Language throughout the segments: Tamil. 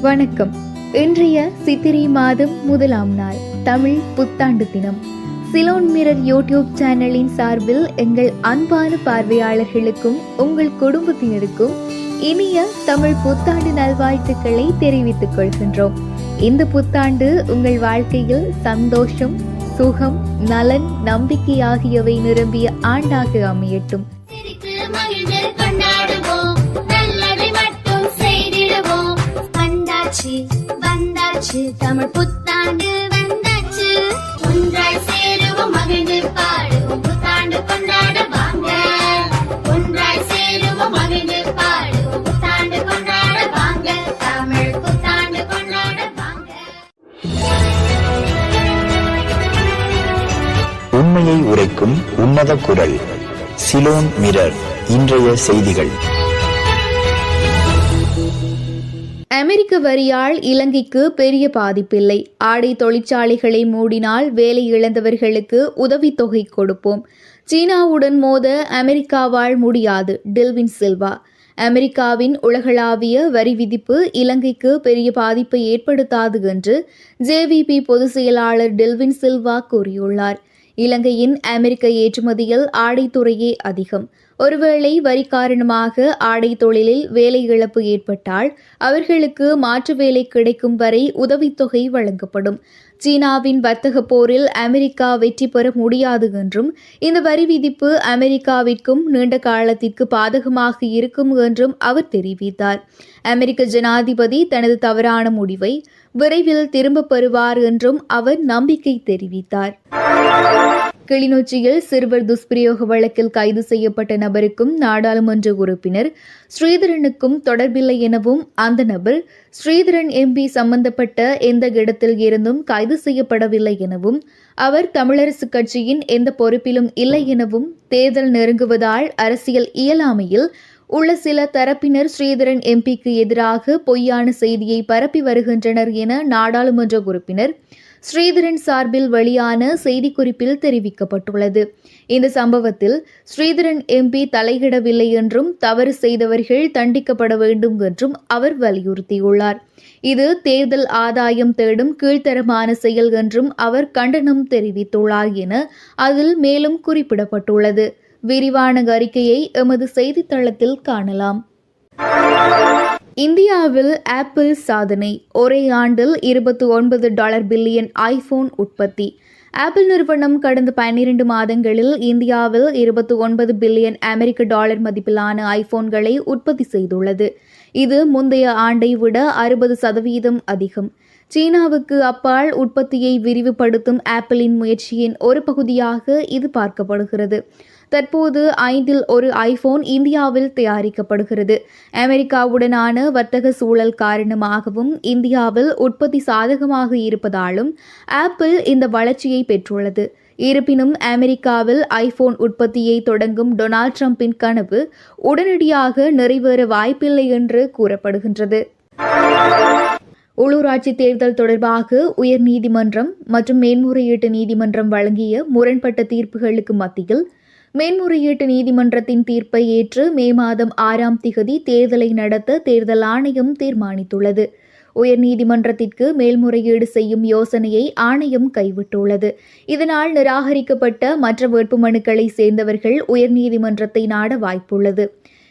வணக்கம். இன்றைய சித்திரை மாதம் முதலாம் நாள் தமிழ் புத்தாண்டு தினம். சிலோன் மிரர் யூடியூப் சேனலின் சார்பில் எங்கள் அன்பான பார்வையாளர்களுக்கும் உங்கள் குடும்பத்தினருக்கும் இனிய தமிழ் புத்தாண்டு நல்வாழ்த்துக்களை தெரிவித்துக் கொள்கின்றோம். இந்த புத்தாண்டு உங்கள் வாழ்க்கையில் சந்தோஷம் சுகம் நலன் நம்பிக்கை ஆகியவை நிரம்பிய ஆண்டாக அமையட்டும். வந்தாச்சு வந்தாச்சு. தமிழ் புத்தாண்டு வந்தாச்சு. ஒன்றாய் சேருவோம் மகிழ்ந்து பாடுவோம். புத்தாண்டு கொண்டாட வாங்க. ஒன்றாய் சேருவோம் மகிழ்ந்து பாடுவோம். புத்தாண்டு கொண்டாட வாங்க. தமிழ் புத்தாண்டு கொண்டாட வாங்க. உண்மையை உரைக்கும் உன்னத குரல் சிலோன் மிரர் இன்றைய செய்திகள். வரியால் இலங்கைக்கு பெரிய பாதிப்பில்லை. ஆடை தொழிற்சாலைகளை மூடினால் வேலை இழந்தவர்களுக்கு உதவித்தொகை கொடுப்போம். சீனாவுடன் மோத அமெரிக்காவால் முடியாது. டில்வின் சில்வா. அமெரிக்காவின் உலகளாவிய வரி விதிப்பு இலங்கைக்கு பெரிய பாதிப்பை ஏற்படுத்தாது என்று ஜேவிபி பொதுச் செயலாளர் டில்வின் சில்வா கூறியுள்ளார். இலங்கையின் அமெரிக்க ஏற்றுமதியில் ஆடைத்துறையே அதிகம். ஒருவேளை வரி காரணமாக ஆடை தொழிலில் வேலை இழப்பு ஏற்பட்டால் அவர்களுக்கு மாற்று வேலை கிடைக்கும் வரை உதவித்தொகை வழங்கப்படும். சீனாவின் வர்த்தக போரில் அமெரிக்கா வெற்றி பெற முடியாது என்றும் இந்த வரி விதிப்பு அமெரிக்காவிற்கும் நீண்ட காலத்திற்கு பாதகமாக இருக்கும் என்றும் அவர் தெரிவித்தார். அமெரிக்க ஜனாதிபதி தனது தவறான முடிவை விரைவில் திரும்பப் பெறுவார் என்றும் அவர் நம்பிக்கை தெரிவித்தார். கிளிநொச்சியில் சிறுவர் துஷ்பிரயோக வழக்கில் கைது செய்யப்பட்ட நபருக்கும் நாடாளுமன்ற உறுப்பினர் ஸ்ரீதரனுக்கும் தொடர்பில்லை எனவும் அந்த நபர் ஸ்ரீதரன் எம்பி சம்பந்தப்பட்ட எந்த இடத்தில் இருந்தும் கைது செய்யப்படவில்லை எனவும் அவர் தமிழரசு கட்சியின் எந்த பொறுப்பிலும் இல்லை எனவும் தேர்தல் நெருங்குவதால் அரசியல் இயலாமையில் உள்ள சில தரப்பினர் ஸ்ரீதரன் எம்பிக்கு எதிராக பொய்யான செய்தியை பரப்பி வருகின்றனர் என நாடாளுமன்ற உறுப்பினர் ஸ்ரீதரன் சார்பில் வெளியான செய்திக்குறிப்பில் தெரிவிக்கப்பட்டுள்ளது. இந்த சம்பவத்தில் ஸ்ரீதரன் எம்பி தலையிடவில்லை என்றும் தவறு செய்தவர்கள் தண்டிக்கப்பட வேண்டும் என்றும் அவர் வலியுறுத்தியுள்ளார். இது தேர்தல் ஆதாயம் தேடும் கீழ்த்தரமான செயல் என்றும் அவர் கண்டனம் தெரிவித்துள்ளார் என அதில் மேலும் குறிப்பிடப்பட்டுள்ளது. விரிவான அறிக்கையை எமது செய்தித்தளத்தில் காணலாம். இந்தியாவில் ஆப்பிள் சாதனை ஒரே ஆண்டில் இருபத்தி ஒன்பது டாலர் பில்லியன் ஐபோன் உற்பத்தி. ஆப்பிள் நிறுவனம் கடந்த பன்னிரண்டு மாதங்களில் இந்தியாவில் இருபத்தி ஒன்பது பில்லியன் அமெரிக்க டாலர் மதிப்பிலான ஐபோன்களை உற்பத்தி செய்துள்ளது. இது முந்தைய ஆண்டை விட அறுபது சதவீதம் அதிகம். சீனாவுக்கு அப்பால் உற்பத்தியை விரிவுபடுத்தும் ஆப்பிளின் முயற்சியின் ஒரு பகுதியாக இது பார்க்கப்படுகிறது. தற்போது ஐந்தில் ஒரு ஐபோன் இந்தியாவில் தயாரிக்கப்படுகிறது. அமெரிக்காவுடனான வர்த்தக சூழல் காரணமாகவும் இந்தியாவில் உற்பத்தி சாதகமாக இருப்பதாலும் ஆப்பிள் இந்த வளர்ச்சியை பெற்றுள்ளது. இருப்பினும் அமெரிக்காவில் ஐபோன் உற்பத்தியை தொடங்கும் டொனால்ட் ட்ரம்பின் கனவு உடனடியாக நிறைவேற வாய்ப்பில்லை என்று கூறப்படுகின்றது. உள்ளூராட்சி தேர்தல் தொடர்பாக உயர்நீதிமன்றம் மற்றும் மேன்முறையீட்டு நீதிமன்றம் வழங்கிய முரண்பட்ட தீர்ப்புகளுக்கு மத்தியில் மேன்முறையீட்டு நீதிமன்றத்தின் தீர்ப்பை ஏற்று மே மாதம் ஆறாம் திகதி தேர்தலை நடத்த தேர்தல் ஆணையம் தீர்மானித்துள்ளது. உயர்நீதிமன்றத்திற்கு மேல்முறையீடு செய்யும் யோசனையை ஆணையம் கைவிட்டுள்ளது. இதனால் நிராகரிக்கப்பட்ட மற்ற வேட்புமனுக்களை சேர்ந்தவர்கள் உயர்நீதிமன்றத்தை நாட வாய்ப்புள்ளது.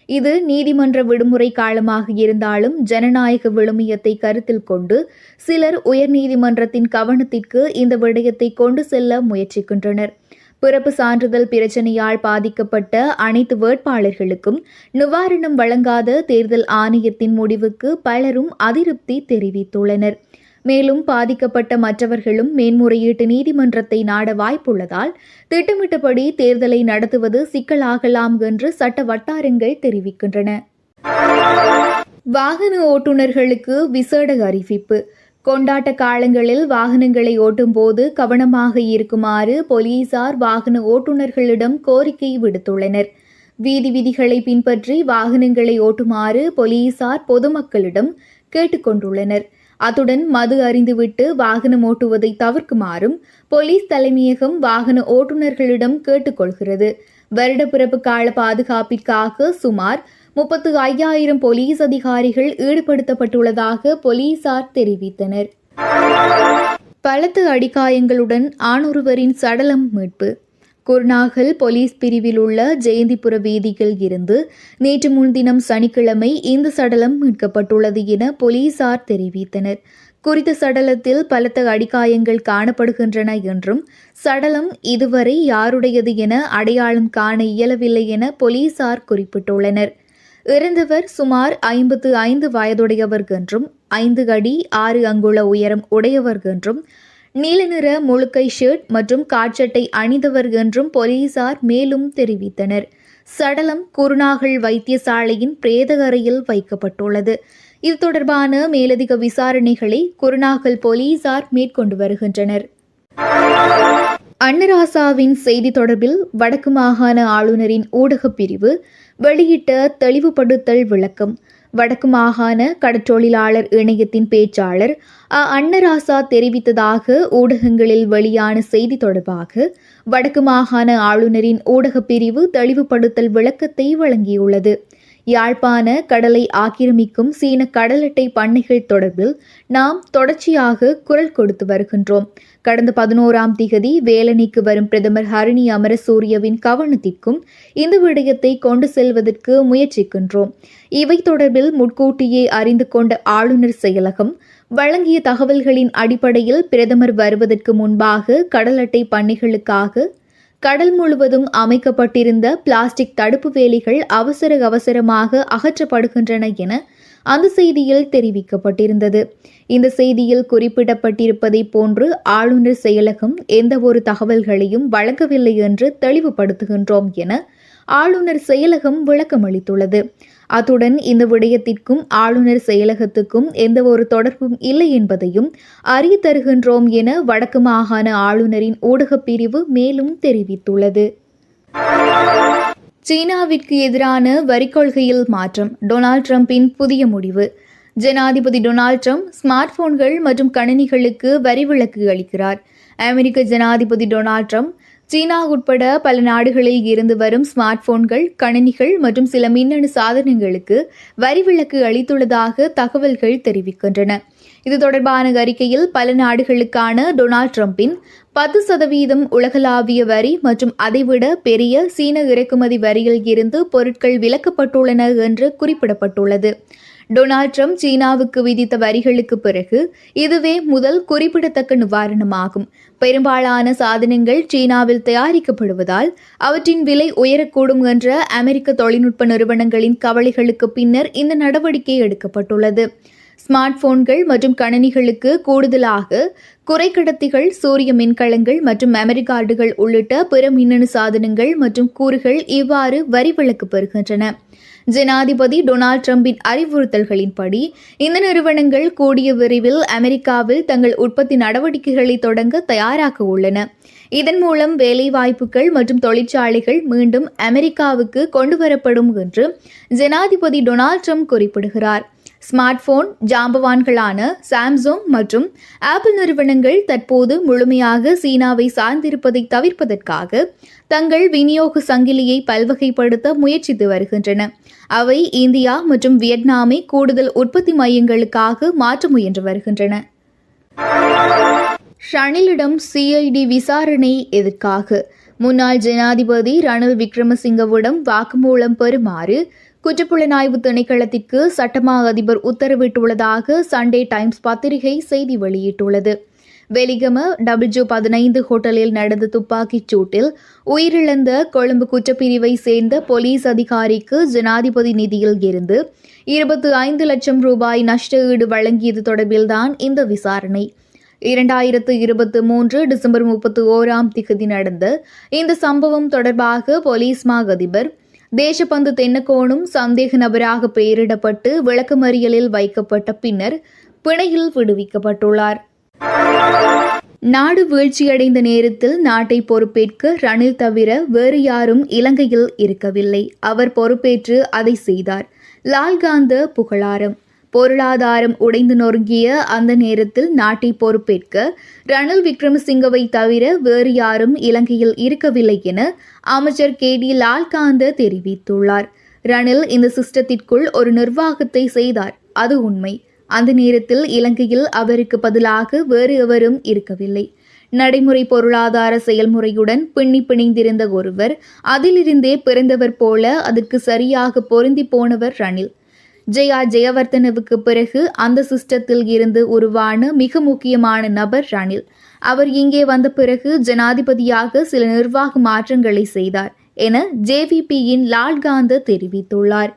இது நீதிமன்ற விடுமுறை காலமாக இருந்தாலும் ஜனநாயக விழுமியத்தை கருத்தில் கொண்டு சிலர் உயர்நீதிமன்றத்தின் கவனத்திற்கு இந்த விடயத்தை கொண்டு செல்ல முயற்சிக்கின்றனர். பிறப்பு சான்றிதழ் பிரச்சனையால் பாதிக்கப்பட்ட அனைத்து வேட்பாளர்களுக்கும் நிவாரணம் வழங்காத தேர்தல் ஆணையத்தின் முடிவுக்கு பலரும் அதிருப்தி தெரிவித்துள்ளனர். மேலும் பாதிக்கப்பட்ட மற்றவர்களும் மேன்முறையீட்டு நீதிமன்றத்தை நாட வாய்ப்புள்ளதால் திட்டமிட்டபடி தேர்தலை நடத்துவது சிக்கலாகலாம் என்று சட்ட வட்டாரங்கள் தெரிவிக்கின்றன. வாகன ஓட்டுநர்களுக்கு விசேட அறிவிப்பு. கொண்டாட்ட காலங்களில் வாகனங்களை ஓட்டும்போது கவனமாக இருக்குமாறு போலீசார் வாகன ஓட்டுநர்களிடம் கோரிக்கை விடுத்துள்ளனர். வீதி விதிகளை பின்பற்றி வாகனங்களை ஓட்டுமாறு போலீசார் பொதுமக்களிடம் கேட்டுக்கொண்டுள்ளனர் அத்துடன் மது அறிந்துவிட்டு வாகனம் ஓட்டுவதை தவிர்க்குமாறும் போலீஸ் தலைமையகம் வாகன ஓட்டுநர்களிடம் கேட்டுக்கொள்கிறது வருடப்பிறப்பு கால பாதுகாப்பிற்காக சுமார் முப்பத்து ஐயாயிரம் போலீஸ் அதிகாரிகள் ஈடுபடுத்தப்பட்டுள்ளதாக போலீசார் தெரிவித்தனர். பலத்த அடிக்காயங்களுடன் ஆணொருவரின் சடலம் மீட்பு. குர்நாகல் போலீஸ் பிரிவில் உள்ள ஜெயந்திபுர வீதியில் இருந்து நேற்று முன்தினம் சனிக்கிழமை இந்த சடலம் மீட்கப்பட்டுள்ளது என போலீசார் தெரிவித்தனர். குறித்த சடலத்தில் பலத்த அடிக்காயங்கள் காணப்படுகின்றன என்றும் சடலம் இதுவரை யாருடையது என அடையாளம் காண இயலவில்லை என போலீசார் குறிப்பிட்டுள்ளனர். இறந்தவர் சுமார் ஐம்பத்து ஐந்து வயதுடையவர் என்றும் ஐந்து அடி ஆறு அங்குல உயரம் உடையவர் என்றும் நீல நிற முழுக்கை ஷர்ட் மற்றும் காட்சட்டை அணிந்தவர் என்றும் போலீசார் மேலும் தெரிவித்தனர். சடலம் குருநாகல் வைத்தியசாலையின் பிரேத அறையில் வைக்கப்பட்டுள்ளது. இது தொடர்பான மேலதிக விசாரணைகளை குருநாகல் போலீசார் மேற்கொண்டு வருகின்றனர். அன்னராசாவின் செய்தி தொடர்பில் வடக்கு மாகாண ஆளுநரின் ஊடகப் பிரிவு வெளியிட்ட தெளிவுபடுத்தல் விளக்கம். வடக்கு மாகாண கடற்றொழிலாளர் இணையத்தின் பேச்சாளர் அ. அன்னராசா தெரிவித்ததாக ஊடகங்களில் வெளியான செய்தி தொடர்பாக வடக்கு மாகாண ஆளுநரின் ஊடகப் பிரிவு தெளிவுபடுத்தல் விளக்கத்தை வழங்கியுள்ளது. யாழ்ப்பாண கடலை ஆக்கிரமிக்கும் சீன கடல் அட்டை பண்ணைகள் தொடர்பில் நாம் தொடர்ச்சியாக குரல் கொடுத்து வருகின்றோம். கடந்த பதினோராம் திகதி வேலனைக்கு வரும் பிரதமர் ஹரிணி அமரசூரியவின் கவனத்திற்கும் இந்த விடயத்தை கொண்டு செல்வதற்கு முயற்சிக்கின்றோம். இவை தொடர்பில் முன்கூட்டியே அறிந்து கொண்ட ஆளுநர் செயலகம் வழங்கிய தகவல்களின் அடிப்படையில் பிரதமர் வருவதற்கு முன்பாக கடலட்டை பண்ணைகளுக்காக கடல் முழுவதும் அமைக்கப்பட்டிருந்த பிளாஸ்டிக் தடுப்பு வேலிகள் அவசர அவசரமாக அகற்றப்படுகின்றன என அந்த செய்தியில் தெரிவிக்கப்பட்டிருந்தது. இந்த செய்தியில் குறிப்பிடப்பட்டிருப்பதை போன்று ஆளுநர் செயலகம் எந்த ஒரு தகவல்களையும் வழங்கவில்லை என்று தெளிவுபடுத்துகின்றோம் என ஆளுநர் செயலகம் விளக்கமளித்துள்ளது. அத்துடன் இந்த விடயத்திற்கும் ஆளுநர் செயலகத்துக்கும் எந்த ஒரு தொடர்பும் இல்லை என்பதையும் அறிய தருகின்றோம் என வடக்கு மாகாண ஆளுநரின் ஊடகப் பிரிவு மேலும் தெரிவித்துள்ளது. சீனாவிற்கு எதிரான வரிக் கொள்கையில் மாற்றம் டொனால்ட் ட்ரம்பின் புதிய முடிவு. ஜனாதிபதி டொனால்ட் ட்ரம்ப் ஸ்மார்ட் போன்கள் மற்றும் கணினிகளுக்கு வரி விலக்கு அளிக்கிறார். அமெரிக்க ஜனாதிபதி டொனால்ட் ட்ரம்ப் சீனா உட்பட பல நாடுகளில் இருந்து வரும் ஸ்மார்ட் போன்கள் கணினிகள் மற்றும் சில மின்னணு சாதனங்களுக்கு வரி விலக்கு அளித்துள்ளதாக தகவல்கள் தெரிவிக்கின்றன. இது தொடர்பான அறிக்கையில் பல நாடுகளுக்கான டொனால்ட் ட்ரம்பின் பத்து சதவீதம் உலகளாவிய வரி மற்றும் அதைவிட பெரிய சீன இறக்குமதி வரியில் இருந்து பொருட்கள் விலக்கப்பட்டுள்ளன என்று குறிப்பிடப்பட்டுள்ளது. டொனால்ட் ட்ரம்ப் சீனாவுக்கு விதித்த வரிகளுக்கு பிறகு இதுவே முதல் குறிப்பிடத்தக்க நிவாரணமாகும். பெரும்பாலான சாதனங்கள் சீனாவில் தயாரிக்கப்படுவதால் அவற்றின் விலை உயரக்கூடும் என்ற அமெரிக்க தொழில்நுட்ப நிறுவனங்களின் கவலைகளுக்கு பின்னர் இந்த நடவடிக்கை எடுக்கப்பட்டுள்ளது. ஸ்மார்ட் போன்கள் மற்றும் கணினிகளுக்கு கூடுதலாக குறைக்கடத்திகள் சூரிய மின்கலங்கள் மற்றும் மெமரி கார்டுகள் உள்ளிட்ட பிற மின்னணு சாதனங்கள் மற்றும் கூறுகள் இவ்வாறு வரி விலக்கு பெறுகின்றன. ஜனாதிபதி டொனால்ட் ட்ரம்பின் அறிவுறுத்தல்களின்படி இந்த நிறுவனங்கள் கூடிய விரைவில் அமெரிக்காவில் தங்கள் உற்பத்தி நடவடிக்கைகளை தொடங்க தயாராக உள்ளன. இதன் மூலம் வேலைவாய்ப்புகள் மற்றும் தொழிற்சாலைகள் மீண்டும் அமெரிக்காவுக்கு கொண்டுவரப்படும் என்று ஜனாதிபதி டொனால்ட் ட்ரம்ப் குறிப்பிடுகிறார். ஸ்மார்ட் போன் ஜாம்பவான்களான சாம்சங் மற்றும் ஆப்பிள் நிறுவனங்கள் தற்போது முழுமையாக சீனாவை சார்ந்திருப்பதை தவிர்ப்பதற்காக தங்கள் விநியோக சங்கிலியை பல்வகைப்படுத்த முயற்சித்து வருகின்றன. அவை இந்தியா மற்றும் வியட்நாமை கூடுதல் உற்பத்தி மையங்களுக்காக மாற்ற முயன்று வருகின்றன. ஷனிலிடம் சிஐடி விசாரணை எதற்காக முன்னாள் ஜனாதிபதி ரணில் விக்ரமசிங்கவிடம் வாக்குமூலம் பெறுமாறு குற்றப்புலனாய்வு திணைக்களத்திற்கு சட்டமா அதிபர் உத்தரவிட்டுள்ளதாக சண்டே டைம்ஸ் பத்திரிகை செய்தி வெளியிட்டுள்ளது. வெலிகம டபிள்யூ பதினைந்து ஹோட்டலில் நடந்த துப்பாக்கிச் சூட்டில் உயிரிழந்த கொழும்பு குற்றப்பிரிவை சேர்ந்த போலீஸ் அதிகாரிக்கு ஜனாதிபதி நிதியில் இருந்து இருபத்தி ஐந்து லட்சம் ரூபாய் நஷ்ட ஈடு வழங்கியது தொடர்பில்தான் இந்த விசாரணை. இரண்டாயிரத்து இருபத்தி மூன்று டிசம்பர் முப்பத்தி ஓராம் திகதி நடந்த இந்த சம்பவம் தொடர்பாக போலீஸ் மா அதிபர் தேசபந்து தென்னக்கோணும் சந்தேக நபராக பெயரிடப்பட்டு விளக்கமறியலில் வைக்கப்பட்ட பின்னர் பிணையில் விடுவிக்கப்பட்டுள்ளார். நாடு வீழ்ச்சியடைந்த நேரத்தில் நாட்டை பொறுப்பேற்க ரணில் தவிர வேறு யாரும் இலங்கையில் இருக்கவில்லை. அவர் பொறுப்பேற்று அதை செய்தார். லால்காந்த புகழாரம். பொருளாதாரம் உடைந்து நொறுங்கிய அந்த நேரத்தில் நாட்டை பொறுப்பேற்க ரணில் விக்ரமசிங்கவை தவிர வேறு யாரும் இலங்கையில் இருக்கவில்லை என அமைச்சர் கே. டி. லால்காந்த தெரிவித்துள்ளார். ரணில் இந்த சிஸ்டத்திற்குள் ஒரு நிர்வாகத்தை செய்தார். அது உண்மை. அந்த நேரத்தில் இலங்கையில் அவருக்கு பதிலாக வேறு எவரும் இருக்கவில்லை. நடைமுறை பொருளாதார செயல்முறையுடன் பின்னி பிணைந்திருந்த ஒருவர் அதிலிருந்தே பிறந்தவர் போல அதற்கு சரியாக பொருந்தி போனவர் ரணில். ஜெயா ஜெயவர்தனவுக்கு பிறகு அந்த சிஸ்டத்தில் இருந்து உருவான மிக முக்கியமான நபர் ரணில். அவர் இங்கே வந்த பிறகு ஜனாதிபதியாக சில நிர்வாக மாற்றங்களை செய்தார் என ஜேவிபியின் லால்காந்த தெரிவித்துள்ளார்.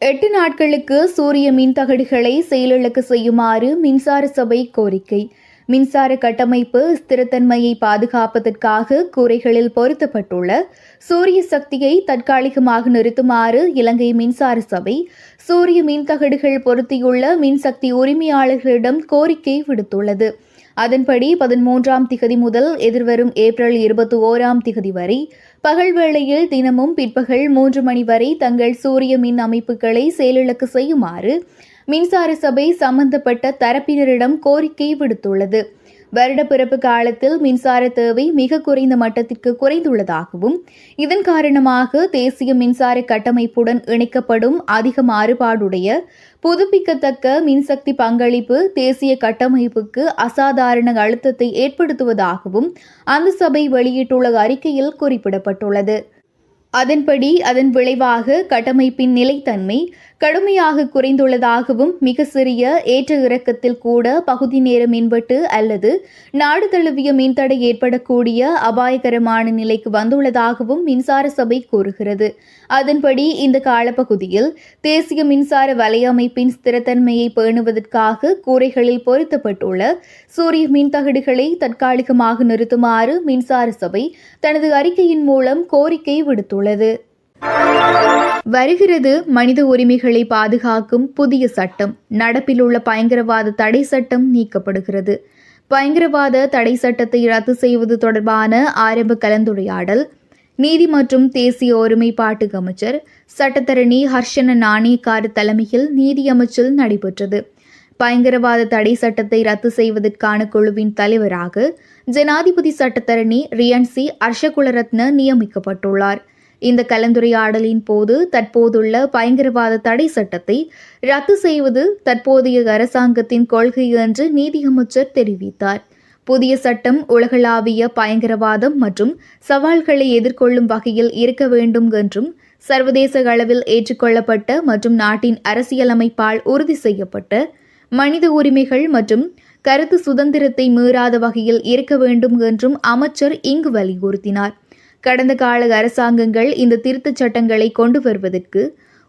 எட்டு நாட்களுக்கு சூரிய மின் தகடுகளை செயலிழக்க செய்யுமாறு மின்சார சபை கோரிக்கை. மின்சார கட்டமைப்பு ஸ்திரத்தன்மையை பாதுகாப்பதற்காக கூரைகளில் பொருத்தப்பட்டுள்ள சூரிய சக்தியை தற்காலிகமாக நிறுத்துமாறு இலங்கை மின்சார சபை சூரிய மின் தகடுகள் பொருத்தியுள்ள மின்சக்தி உரிமையாளர்களிடம் கோரிக்கை விடுத்துள்ளது. அதன்படி பதிமூன்றாம் திகதி முதல் எதிர்வரும் ஏப்ரல் இருபத்தி ஓராம் திகதி வரை பகல் வேளையில் தினமும் பிற்பகல் மூன்று மணி வரை தங்கள் சூரிய மின் அமைப்புகளை செயலிழக்க செய்யுமாறு மின்சார சபை சம்பந்தப்பட்ட தரப்பினரிடம் கோரிக்கை விடுத்துள்ளது. வருடப்பிறப்பு காலத்தில் மின்சார தேவை மிக குறைந்த மட்டத்திற்கு குறைந்துள்ளதாகவும் இதன் காரணமாக தேசிய மின்சார கட்டமைப்புடன் இணைக்கப்படும் அதிக மாறுபாடுடைய புதுப்பிக்கத்தக்க மின்சக்தி பங்களிப்பு தேசிய கட்டமைப்புக்கு அசாதாரண அழுத்தத்தை ஏற்படுத்துவதாகவும் அந்த சபை வெளியிட்டுள்ள அறிக்கையில் குறிப்பிடப்பட்டுள்ளது. அதன்படி அதன் விளைவாக கட்டமைப்பின் நிலைத்தன்மை கடுமையாக குறைந்துள்ளதாகவும் மிக சிறிய ஏற்ற இறக்கத்தில் கூட பகுதி நேர மின்வெட்டு அல்லது நாடு தழுவிய மின்தடை ஏற்படக்கூடிய அபாயகரமான நிலைக்கு வந்துள்ளதாகவும் மின்சார சபை கூறுகிறது. அதன்படி இந்த காலப்பகுதியில் தேசிய மின்சார வலையமைப்பின் ஸ்திரத்தன்மையை பேணுவதற்காக கூரைகளில் பொருத்தப்பட்டுள்ள சூரிய மின்தகடுகளை தற்காலிகமாக நிறுத்துமாறு மின்சார சபை தனது அறிக்கையின் மூலம் கோரிக்கை விடுத்துள்ளது. வருகிறது மனித உரிமைகளை பாதுகாக்கும் புதிய சட்டம். நடப்பில் உள்ள பயங்கரவாத தடை சட்டம் நீக்கப்படுகிறது. பயங்கரவாத தடை சட்டத்தை ரத்து செய்வது தொடர்பான ஆரம்ப கலந்துரையாடல். நீதி மற்றும் தேசிய ஒருமைப்பாட்டு அமைச்சர் சட்டத்தரணி ஹர்ஷன நாணயக்கார் தலைமையில் நீதி நடைபெற்றது. பயங்கரவாத தடை சட்டத்தை ரத்து செய்வதற்கான குழுவின் தலைவராக ஜனாதிபதி சட்டத்தரணி ரியன்சி அர்ஷகுலரத்ன நியமிக்கப்பட்டுள்ளார். இந்த கலந்துரையாடலின் போது தற்போதுள்ள பயங்கரவாத தடை சட்டத்தை ரத்து செய்வது தற்போதைய அரசாங்கத்தின் கொள்கை என்று நீதியமைச்சர் தெரிவித்தார். புதிய சட்டம் உலகளாவிய பயங்கரவாதம் மற்றும் சவால்களை எதிர்கொள்ளும் வகையில் இருக்க வேண்டும் என்றும் சர்வதேச அளவில் ஏற்றுக்கொள்ளப்பட்ட மற்றும் நாட்டின் அரசியலமைப்பால் உறுதி செய்யப்பட்ட மனித உரிமைகள் மற்றும் கருத்து சுதந்திரத்தை மீறாத வகையில் இருக்க வேண்டும் என்றும் அமைச்சர் இங்கு வலியுறுத்தினார். கடந்த கால அரசாங்கங்கள் இந்த திருத்தச் சட்டங்களை கொண்டு வருவதற்கு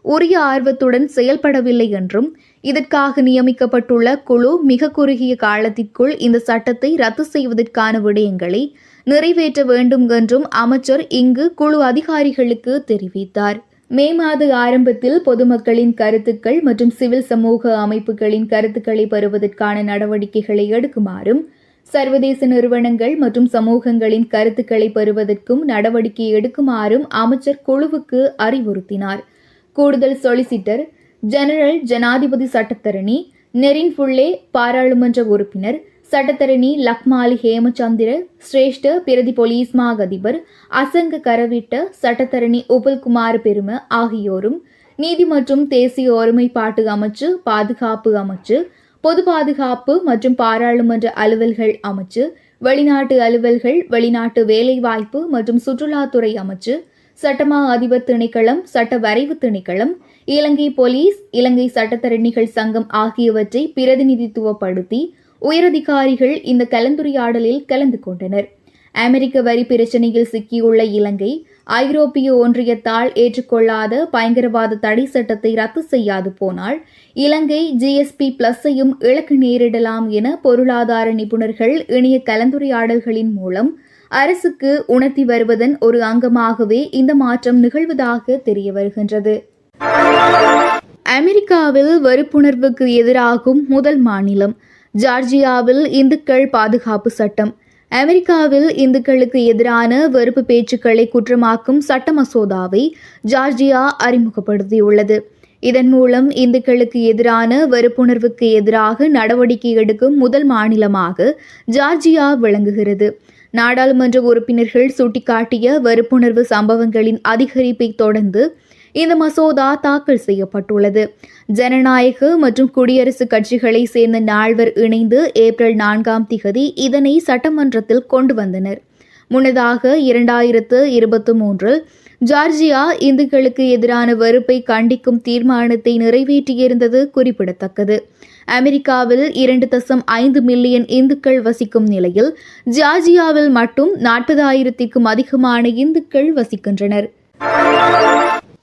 உரிய ஆர்வத்துடன் செயல்படவில்லை என்றும் இதற்காக நியமிக்கப்பட்டுள்ள குழு மிக குறுகிய காலத்திற்குள் இந்த சட்டத்தை ரத்து செய்வதற்கான விடயங்களை நிறைவேற்ற வேண்டும் என்றும் அமைச்சர் இங்கு குழு அதிகாரிகளுக்கு தெரிவித்தார். மே மாத ஆரம்பத்தில் பொதுமக்களின் கருத்துக்கள் மற்றும் சிவில் சமூக அமைப்புகளின் கருத்துக்களை பெறுவதற்கான நடவடிக்கைகளை எடுக்குமாறும் சர்வதேச நிறுவனங்கள் மற்றும் சமூகங்களின் கருத்துக்களை பெறுவதற்கும் நடவடிக்கை எடுக்குமாறும் அமைச்சர் குழுவுக்கு அறிவுறுத்தினார். கூடுதல் சொலிசிட்டர் ஜெனரல் ஜனாதிபதி சட்டத்தரணி நெரின் ஃபுல்லே பாராளுமன்ற உறுப்பினர் சட்டத்தரணி லக்மாலி ஹேமச்சந்திர சிரேஷ்ட பிரதி போலீஸ் மா அதிபர் அசங்க கரவிட்ட சட்டத்தரணி உபல்குமார் பெரும ஆகியோரும் நீதி மற்றும் தேசிய ஒருமைப்பாட்டு அமைச்சு பாதுகாப்பு அமைச்சு பொது பாதுகாப்பு மற்றும் பாராளுமன்ற அலுவல்கள் அமைச்சு வெளிநாட்டு அலுவல்கள் வெளிநாட்டு வேலைவாய்ப்பு மற்றும் சுற்றுலாத்துறை அமைச்சு சட்டமா அதிபர் திணைக்களம் சட்ட வரைவு திணைக்களம் இலங்கை போலீஸ் இலங்கை சட்டத்தரணிகள் சங்கம் ஆகியவற்றை பிரதிநிதித்துவப்படுத்தி உயரதிகாரிகள் இந்த கலந்துரையாடலில் கலந்து கொண்டனர். அமெரிக்க வரி பிரச்சினையில் சிக்கியுள்ள இலங்கை ஐரோப்பிய ஒன்றியத்தால் ஏற்றுக்கொள்ளாத பயங்கரவாத தடை சட்டத்தை ரத்து செய்யாது போனால் இலங்கை ஜிஎஸ்பி பிளஸையும் இலக்கு நேரிடலாம் என பொருளாதார நிபுணர்கள் இணைய கலந்துரையாடல்களின் மூலம் அரசுக்கு உணர்த்தி வருவதன் ஒரு அங்கமாகவே இந்த மாற்றம் நிகழ்வதாக தெரிய வருகின்றது. அமெரிக்காவில் வெறுப்புணர்வுக்கு எதிராகும் முதல் மாநிலம் ஜார்ஜியாவில் இந்துக்கள் பாதுகாப்பு சட்டம் அமெரிக்காவில் இந்துக்களுக்கு எதிரான வெறுப்பு பேச்சுக்களை குற்றமாக்கும் சட்ட மசோதாவை ஜார்ஜியா அறிமுகப்படுத்தியுள்ளது. இதன் மூலம் இந்துக்களுக்கு எதிரான வெறுப்புணர்வுக்கு எதிராக நடவடிக்கை எடுக்கும் முதல் மாநிலமாக ஜார்ஜியா விளங்குகிறது. நாடாளுமன்ற உறுப்பினர்கள் சுட்டிக்காட்டிய வெறுப்புணர்வு சம்பவங்களின் அதிகரிப்பை தொடர்ந்து இந்த மசோதா தாக்கல் செய்யப்பட்டுள்ளது. ஜனநாயக மற்றும் குடியரசுக் கட்சிகளை சேர்ந்த நால்வர் இணைந்து ஏப்ரல் நான்காம் திகதி இதனை சட்டமன்றத்தில் கொண்டு வந்தனர். முன்னதாக இரண்டாயிரத்து இருபத்தி மூன்றில் ஜார்ஜியா இந்துக்களுக்கு எதிரான வெறுப்பை கண்டிக்கும் தீர்மானத்தை நிறைவேற்றியிருந்தது குறிப்பிடத்தக்கது. அமெரிக்காவில் இரண்டு தசம் ஐந்து மில்லியன் இந்துக்கள் வசிக்கும் நிலையில் ஜார்ஜியாவில் மட்டும் நாற்பதாயிரத்திற்கும் அதிகமான இந்துக்கள் வசிக்கின்றனர்.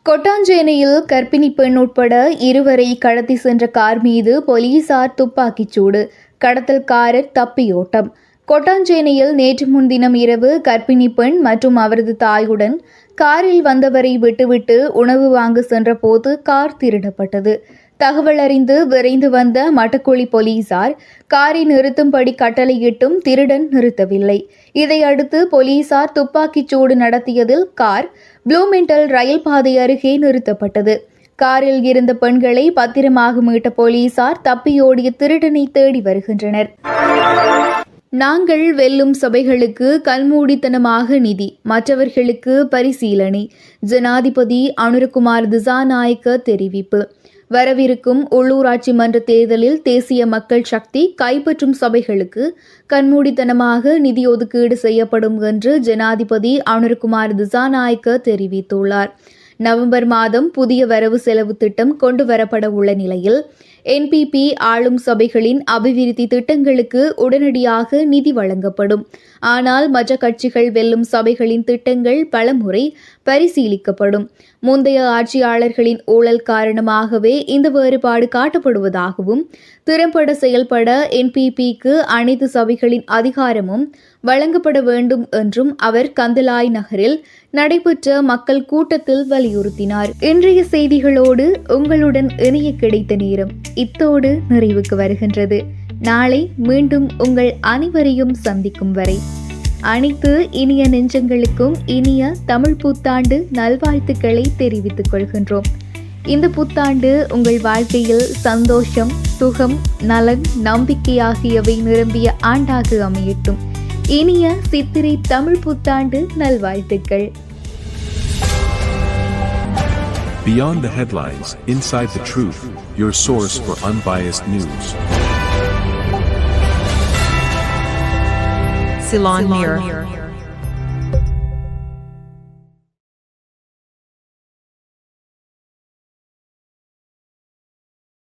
கொட்டாஞ்சேனையில் கர்ப்பிணி பெண் உட்பட இருவரை கடத்தி சென்ற கார் மீது போலீசார் துப்பாக்கிச் சூடு. கடத்தல்காரர் தப்பியோட்டம். கொட்டாஞ்சேனையில் நேற்று முன்தினம் இரவு கர்ப்பிணி பெண் மற்றும் அவரது தாயுடன் காரில் வந்தவரை விட்டுவிட்டு உணவு வாங்க சென்றபோது கார் திருடப்பட்டது. தகவல் அறிந்து விரைந்து வந்த மட்டக்குழி போலீசார் காரை நிறுத்தும்படி கட்டளையிட்டும் திருடன் நிறுத்தவில்லை. இதையடுத்து போலீசார் துப்பாக்கிச் சூடு நடத்தியதில் கார் ப்ளூமெண்டல் ரயில் பாதை அருகே நிறுத்தப்பட்டது. காரில் இருந்த பெண்களை பத்திரமாக மீட்ட போலீசார் தப்பியோடிய திருடனை தேடி வருகின்றனர். நாங்கள் வெல்லும் சபைகளுக்கு கண்மூடித்தனமாக நிதி மற்றவர்களுக்கு பரிசீலனை. ஜனாதிபதி அனுரகுமார் திசாநாயக்க தெரிவிப்பு. வரவிருக்கும் உள்ளூராட்சி மன்ற தேர்தலில் தேசிய மக்கள் சக்தி கைப்பற்றும் சபைகளுக்கு கண்மூடித்தனமாக நிதி ஒதுக்கீடு செய்யப்படும் என்று ஜனாதிபதி அனுர்குமார் திசாநாயக்க தெரிவித்துள்ளார். நவம்பர் மாதம் புதிய வரவு செலவு திட்டம் கொண்டு வரப்பட உள்ள நிலையில் என்பிபி ஆளும் சபைகளின் அபிவிருத்தி திட்டங்களுக்கு உடனடியாக நிதி வழங்கப்படும். ஆனால் மற்ற கட்சிகள் வெல்லும் சபைகளின் திட்டங்கள் பலமுறை பரிசீலிக்கப்படும். முந்தைய ஆட்சியாளர்களின் ஊழல் காரணமாகவே இந்த வேறுபாடு காட்டப்படுவதாகவும் திறம்பட செயல்பட என்பிபிக்கு அனைத்து சபைகளின் அதிகாரமும் வழங்கப்பட வேண்டும் என்றும் அவர் கந்தலாய் நகரில் நடைபெற்ற மக்கள் கூட்டத்தில் வலியுறுத்தினார். இன்றைய செய்திகளோடு உங்களுடன் இணைய கிடைத்த நேரம். இத்தோடு நிறைவுக்கு வருகின்றது. நாளை மீண்டும் உங்கள் அனைவரையும் சந்திக்கும் வரை அனைத்து இனிய நெஞ்சங்களுக்கும் இனிய தமிழ் புத்தாண்டு நல்வாழ்த்துக்களை தெரிவித்துக் கொள்கின்றோம். இந்த புத்தாண்டு உங்கள் வாழ்க்கையில் சந்தோஷம் சுகம் நலன் நம்பிக்கை ஆகியவை நிரம்பிய ஆண்டாக அமையட்டும். இனிய சித்திரை தமிழ் புத்தாண்டு நல்வாழ்த்துக்கள். Beyond the headlines, inside the truth, your source for unbiased news. Ceylon Mirror.